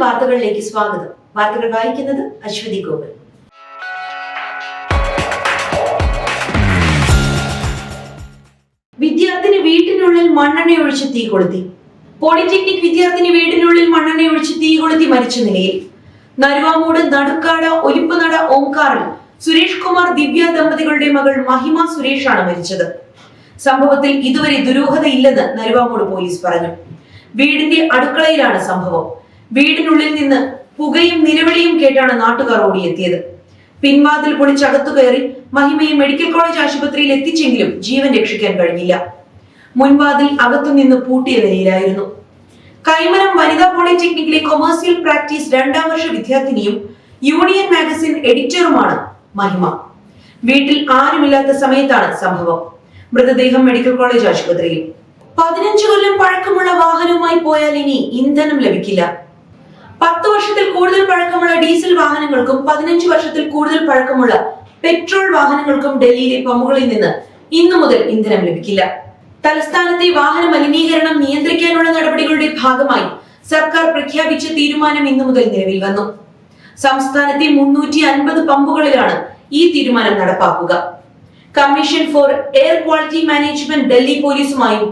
വാർത്തകളിലേക്ക് സ്വാഗതം. വാർത്തകൾ വായിക്കുന്നത് അശ്വതി ഗോപൻ വിദ്യാർത്ഥിനി വീട്ടിനുള്ളിൽ മണ്ണെണ്ണ ഒഴിച്ച് തീ കൊളുത്തി. പോളിടെക്നിക് വിദ്യാർത്ഥിനി വീടിനുള്ളിൽ മണ്ണെണ്ണ ഒഴിച്ച് തീ കൊളുത്തി മരിച്ച നിലയിൽ. നരുവാമൂട് നടുക്കാട് ഒലിപ്പുനട ഓംകാറിൽ സുരേഷ് കുമാർ ദിവ്യ ദമ്പതികളുടെ മകൾ മഹിമ സുരേഷാണ് മരിച്ചത്. സംഭവത്തിൽ ഇതുവരെ ദുരൂഹതയില്ലെന്ന് നരുവാമൂട് പോലീസ് പറഞ്ഞു. വീടിന്റെ അടുക്കളയിലാണ് സംഭവം. വീടിനുള്ളിൽ നിന്ന് പുകയും നിലവിളിയും കേട്ടാണ് നാട്ടുകാർ ഓടിയെത്തിയത്. പിൻവാതിൽ പൊളിച്ചകത്തു കയറി മഹിമയെ മെഡിക്കൽ കോളേജ് ആശുപത്രിയിൽ എത്തിച്ചെങ്കിലും ജീവൻ രക്ഷിക്കാൻ കഴിഞ്ഞില്ല. മുൻവാതിൽ അകത്തുനിന്ന് പൂട്ടിയ നിലയിലായിരുന്നു. കൈമനം വനിതാ പോളിടെക്നിക്കിലെ കൊമേഴ്സ്യൽ പ്രാക്ടീസ് രണ്ടാം വർഷ വിദ്യാർത്ഥിനിയും യൂണിയൻ മാഗസിൻ എഡിറ്ററുമാണ് മഹിമ. വീട്ടിൽ ആരുമില്ലാത്ത സമയത്താണ് സംഭവം. മൃതദേഹം മെഡിക്കൽ കോളേജ് ആശുപത്രിയിൽ. പതിനഞ്ചു കൊല്ലം പഴക്കമുള്ള വാഹനവുമായി പോയാൽ ഇനി ഇന്ധനം ലഭിക്കില്ല. പത്ത് വർഷത്തിൽ കൂടുതൽ പഴക്കമുള്ള ഡീസൽ വാഹനങ്ങൾക്കും പതിനഞ്ച് വർഷത്തിൽ കൂടുതൽ പഴക്കമുള്ള പെട്രോൾ വാഹനങ്ങൾക്കും ഡൽഹിയിലെ പമ്പുകളിൽ നിന്ന് ഇന്നു മുതൽ ഇന്ധനം ലഭിക്കില്ല. തലസ്ഥാനത്തെ വാഹന മലിനീകരണം നിയന്ത്രിക്കാനുള്ള നടപടികളുടെ ഭാഗമായി സർക്കാർ പ്രഖ്യാപിച്ച തീരുമാനം ഇന്നു മുതൽ നിലവിൽ വന്നു. സംസ്ഥാനത്തെ മുന്നൂറ്റി അൻപത് പമ്പുകളിലാണ് ഈ തീരുമാനം നടപ്പാക്കുക. Commission for air quality management Delhi പോലീസുമായും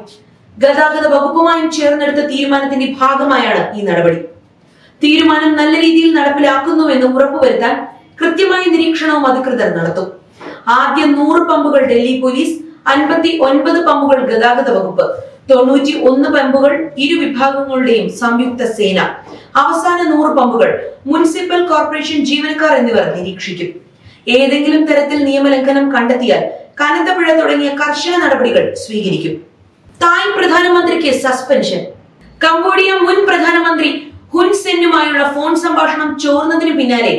ഗതാഗത വകുപ്പുമായും ചേർന്നെടുത്ത തീരുമാനത്തിന്റെ ഭാഗമായാണ് ഈ നടപടി. തീരുമാനം നല്ല രീതിയിൽ നടപ്പിലാക്കുന്നുവെന്ന് ഉറപ്പുവരുത്താൻ കൃത്യമായ നിരീക്ഷണവും അധികൃതർ നടത്തും. ആദ്യ നൂറ് പമ്പുകൾ ഡൽഹി പോലീസ് അൻപത്തി ഒൻപത് പമ്പുകൾ ഗതാഗത വകുപ്പ് തൊണ്ണൂറ്റി ഒന്ന് പമ്പുകൾ ഇരു വിഭാഗങ്ങളുടെയും സംയുക്ത സേന. അവസാന നൂറ് പമ്പുകൾ മുനിസിപ്പൽ കോർപ്പറേഷൻ ജീവനക്കാർ എന്നിവർ നിരീക്ഷിക്കും. ഏതെങ്കിലും തരത്തിൽ നിയമലംഘനം കണ്ടെത്തിയാൽ കനത്ത പിഴ തുടങ്ങിയ കർശന നടപടികൾ സ്വീകരിക്കും. തായ് പ്രധാനമന്ത്രിക്ക് സസ്പെൻഷൻ. കംബോഡിയ മുൻ പ്രധാനമന്ത്രി ഹുൻ സെന്നുമായുള്ള ഫോൺ സംഭാഷണം ചോർന്നതിന് പിന്നാലെ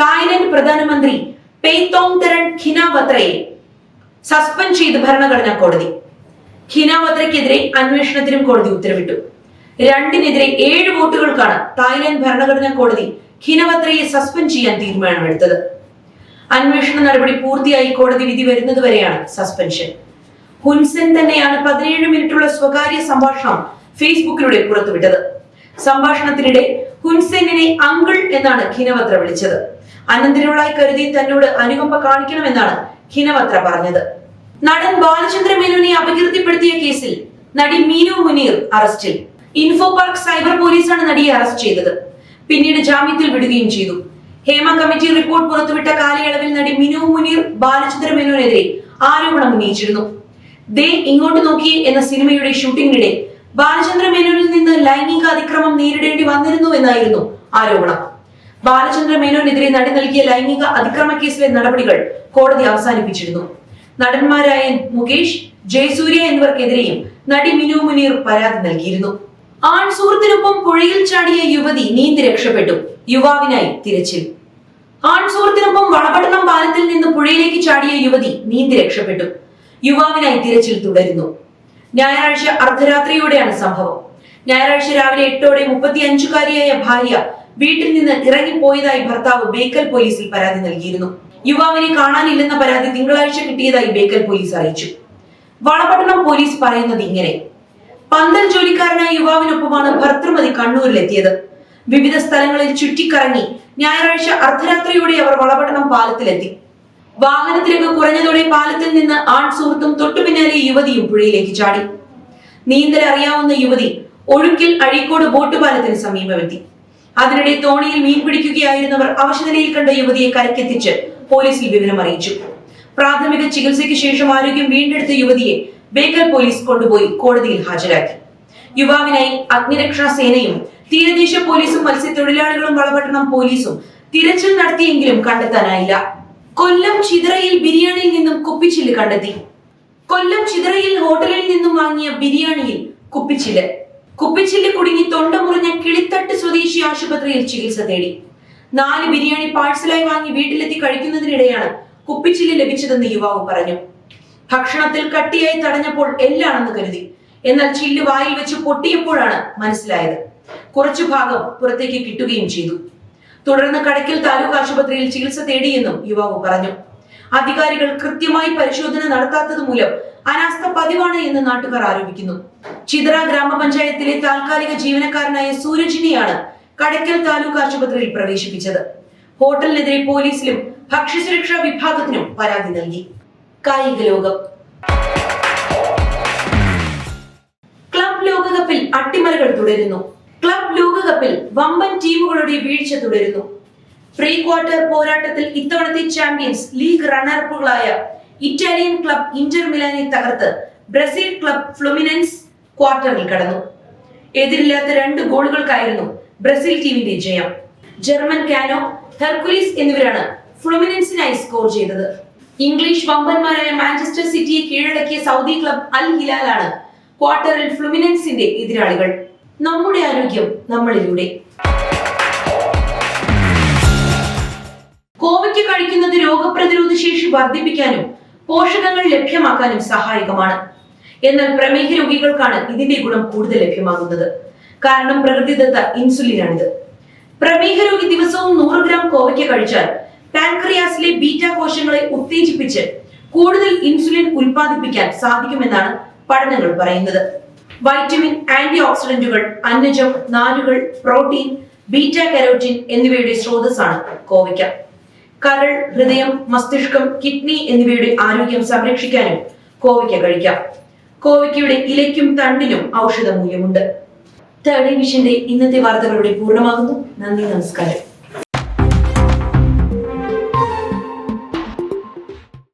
തായ്ലൻഡ് പ്രധാനമന്ത്രി പെയ്തോങ് തരൺ ഖിനാവത്രയെ സസ്പെൻഡ് ചെയ്ത് ഭരണഘടനാ കോടതി. ഖിനാവത്രയ്ക്കെതിരെ അന്വേഷണത്തിനും കോടതി ഉത്തരവിട്ടു. രണ്ടിനെതിരെ ഏഴ് വോട്ടുകൾക്കാണ് തായ്ലൻഡ് ഭരണഘടനാ കോടതി ഖിനവത്രയെ സസ്പെൻഡ് ചെയ്യാൻ തീരുമാനമെടുത്തത്. അന്വേഷണ നടപടി പൂർത്തിയായി കോടതി വിധി വരുന്നതുവരെയാണ് സസ്പെൻഷൻ. ഹുൻസെൻ തന്നെയാണ് പതിനേഴ് മിനിറ്റുള്ള സ്വകാര്യ സംഭാഷണം ഫേസ്ബുക്കിലൂടെ പുറത്തുവിട്ടത്. സംഭാഷണത്തിനിടെ ഹുൻസെന്നിനെ അങ്കിൾ എന്നാണ് ഖിനവത്ര വിളിച്ചത്. അനന്തരവളായി കരുതി തന്നോട് അനുകമ്പ കാണിക്കണമെന്നാണ് ഖിനവത്ര പറഞ്ഞത്. നടൻ ബാലചന്ദ്ര മേനോനെ അപകീർത്തിപ്പെടുത്തിയ കേസിൽ നടി മീനു മുനീർ അറസ്റ്റിൽ. ഇൻഫോ പാർക്ക് സൈബർ പോലീസാണ് നടിയെ അറസ്റ്റ് ചെയ്തത്. പിന്നീട് ജാമ്യത്തിൽ വിടുകയും ചെയ്തു. ഹേമ കമ്മിറ്റി റിപ്പോർട്ട് പുറത്തുവിട്ട കാലയളവിൽ നടി മിനു മുനീർ ബാലചന്ദ്ര മേനോനെതിരെ ആരോപണം ഉന്നയിച്ചിരുന്നു. ദേ ഇങ്ങോട്ട് നോക്കി എന്ന സിനിമയുടെ ഷൂട്ടിംഗിനിടെ ബാലചന്ദ്ര മേനോനിൽ നിന്ന് ലൈംഗിക അതിക്രമം നേരിടേണ്ടി വന്നിരുന്നു എന്നായിരുന്നു ആരോപണം. ബാലചന്ദ്ര മേനോനെതിരെ നടി നൽകിയ ലൈംഗിക അതിക്രമ കേസിലെ നടപടികൾ കോടതി അവസാനിപ്പിച്ചിരുന്നു. നടന്മാരായ മുകേഷ് ജയസൂര്യ എന്നിവർക്കെതിരെയും നടി മിനു മുനീർ പരാതി നൽകിയിരുന്നു. ആൺ സുഹൃത്തിനൊപ്പം പുഴയിൽ ചാടിയ യുവതി നീന്തി രക്ഷപ്പെട്ടു. യുവാവിനായി തിരച്ചിൽ. ആൺ സുഹൃത്തിനൊപ്പം വളപട്ടണം പാലത്തിൽ നിന്ന് പുഴയിലേക്ക് ചാടിയ യുവതി നീന്തി രക്ഷപ്പെട്ടു. യുവാവിനായി തിരച്ചിൽ തുടരുന്നു. ഞായറാഴ്ച അർദ്ധരാത്രിയോടെയാണ് സംഭവം. ഞായറാഴ്ച രാവിലെ എട്ടോടെ മുപ്പത്തി അഞ്ചുകാരിയായ ഭാര്യ വീട്ടിൽ നിന്ന് ഇറങ്ങിപ്പോയതായി ഭർത്താവ് ബേക്കൽ പോലീസിൽ പരാതി നൽകിയിരുന്നു. യുവാവിനെ കാണാനില്ലെന്ന പരാതി തിങ്കളാഴ്ച കിട്ടിയതായി ബേക്കൽ പോലീസ് അറിയിച്ചു. വളപട്ടണം പോലീസ് പറയുന്നത് ഇങ്ങനെ. പന്തൽ ജോലിക്കാരനായ യുവാവിനൊപ്പമാണ് ഭർത്തൃമതി കണ്ണൂരിലെത്തിയത്. വിവിധ സ്ഥലങ്ങളിൽ ചുറ്റിക്കറങ്ങി ഞായറാഴ്ച അർദ്ധരാത്രിയോടെ അവർ വളപട്ടണം പാലത്തിലെത്തി. വാഹനത്തിലേക്ക് കുറഞ്ഞതോടെ പാലത്തിൽ നിന്ന് ആൺ സുഹൃത്തും തൊട്ടു പിന്നാലെ യുവതിയും പുഴയിലേക്ക് ചാടി. നീന്തൽ അറിയാവുന്ന യുവതി ഒഴുക്കിൽ അഴീക്കോട് ബോട്ട് പാലത്തിന് സമീപമെത്തി. അതിനിടെ തോണിയിൽ മീൻ പിടിക്കുകയായിരുന്നവർ അവശനിലയിൽ കണ്ട യുവതിയെ കരക്കെത്തിച്ച് പോലീസിൽ വിവരം അറിയിച്ചു. പ്രാഥമിക ചികിത്സയ്ക്ക് ശേഷം ആരോഗ്യം വീണ്ടെടുത്ത യുവതിയെ ബേക്കൽ പോലീസ് കൊണ്ടുപോയി കോടതിയിൽ ഹാജരാക്കി. യുവാവിനായി അഗ്നിരക്ഷാ സേനയും തീരദേശ പോലീസും മത്സ്യത്തൊഴിലാളികളും വളപട്ടണം പോലീസും തിരച്ചിൽ നടത്തിയെങ്കിലും കണ്ടെത്താനായില്ല. കൊല്ലം ചിതറയിൽ ബിരിയാണിയിൽ നിന്നും കുപ്പിച്ചിൽ കണ്ടെത്തി. കൊല്ലം ചിതറയിൽ ഹോട്ടലിൽ നിന്നും വാങ്ങിയ ബിരിയാണിയിൽ കുപ്പിച്ചിൽ കുപ്പിച്ചിൽ കുടുങ്ങി തൊണ്ട മുറിഞ്ഞ കിളിത്തട്ട് സ്വദേശി ആശുപത്രിയിൽ ചികിത്സ തേടി. നാല് ബിരിയാണി പാഴ്സലായി വാങ്ങി വീട്ടിലെത്തി കഴിക്കുന്നതിനിടെയാണ് കുപ്പിച്ചിൽ ലഭിച്ചതെന്ന് യുവാവ് പറഞ്ഞു. ഭക്ഷണത്തിൽ കട്ടിയായി തടഞ്ഞപ്പോൾ എല്ലാണെന്ന് കരുതി. എന്നാൽ ചില്ല് വായിൽ വെച്ച് പൊട്ടിയപ്പോഴാണ് മനസ്സിലായത്. കുറച്ചു ഭാഗം പുറത്തേക്ക് കിട്ടുകയും ചെയ്തു. തുടർന്ന് കടയ്ക്കൽ താലൂക്ക് ആശുപത്രിയിൽ ചികിത്സ തേടിയെന്നും യുവാവ് പറഞ്ഞു. അധികാരികൾ കൃത്യമായി പരിശോധന നടത്താത്തത് മൂലം അനാസ്ഥ പതിവാണ് എന്ന് നാട്ടുകാർ ആരോപിക്കുന്നു. ചിതറ ഗ്രാമപഞ്ചായത്തിലെ താൽക്കാലിക ജീവനക്കാരനായ സൂരജിനെയാണ് കടയ്ക്കൽ താലൂക്ക് ആശുപത്രിയിൽ പ്രവേശിപ്പിച്ചത്. ഹോട്ടലിനെതിരെ പോലീസിലും ഭക്ഷ്യസുരക്ഷാ വിഭാഗത്തിനും പരാതി നൽകി. കായിക ലോകം. ക്ലബ് ലോകകപ്പിൽ അട്ടിമറികൾ തുടരുന്നു. ക്ലബ് ലോകകപ്പിൽ വമ്പൻ ടീമുകളുടെ വീഴ്ച തുടരുന്നു. പ്രീ ക്വാർട്ടർ പോരാട്ടത്തിൽ ഇത്തവണത്തെ ചാമ്പ്യൻസ് ലീഗ് റണ്ണറപ്പുകളായ ഇറ്റാലിയൻ ക്ലബ് ഇന്റർ മിലാനെ തകർത്ത് ബ്രസീൽ ക്ലബ് ഫ്ലുമിനൻസ് ക്വാർട്ടറിൽ കടന്നു. എതിരില്ലാത്ത രണ്ട് ഗോളുകൾക്കായിരുന്നു ബ്രസീൽ ടീമിന്റെ ജയം. ജർമ്മൻ കാനോ ഹെർക്കുലീസ് എന്നിവരാണ് ഫ്ലുമിനൻസിനായി സ്കോർ ചെയ്തത്. ഇംഗ്ലീഷ് വമ്പന്മാരായ മാഞ്ചസ്റ്റർ സിറ്റിയെ കീഴടക്കിയ സൗദി ക്ലബ് അൽ ഹിലാലാണ് ക്വാർട്ടറിൽ ഫ്ലുമിനൻസിന്റെ എതിരാളികൾ. നമ്മുടെ ആരോഗ്യം നമ്മളിലൂടെ. കോവയ്ക്ക് കഴിക്കുന്നത് രോഗപ്രതിരോധ ശേഷി വർദ്ധിപ്പിക്കാനും പോഷകങ്ങൾ ലഭ്യമാക്കാനും സഹായകമാണ്. എന്നാൽ പ്രമേഹ രോഗികൾക്കാണ് ഇതിന്റെ ഗുണം കൂടുതൽ ലഭ്യമാകുന്നത്. കാരണം പ്രകൃതിദത്ത ഇൻസുലിനാണിത്. പ്രമേഹ രോഗി ദിവസവും നൂറ് ഗ്രാം കോവയ്ക്ക് കഴിച്ചാൽ പാൻക്രിയാസിലെ ബീറ്റ കോശങ്ങളെ ഉത്തേജിപ്പിച്ച് കൂടുതൽ ഇൻസുലിൻ ഉൽപ്പാദിപ്പിക്കാൻ സാധിക്കുമെന്നാണ് പഠനങ്ങൾ പറയുന്നത്. വൈറ്റമിൻ ആന്റി ഓക്സിഡന്റുകൾ അന്നജം നാരുകൾ പ്രോട്ടീൻ ബീറ്റ കരോട്ടിൻ എന്നിവയുടെ സ്രോതസ്സാണ് കോവയ്ക്ക. കരൾ ഹൃദയം മസ്തിഷ്കം കിഡ്നി എന്നിവയുടെ ആരോഗ്യം സംരക്ഷിക്കാനും കോവയ്ക്ക കഴിക്കാം. കോവയ്ക്കയുടെ ഇലയ്ക്കും തണ്ടിനും ഔഷധ മൂല്യമുണ്ട് തേർഡ് ഇന്നത്തെ വാർത്തകളുടെ പൂർണമാകുന്നു. നന്ദി നമസ്കാരം.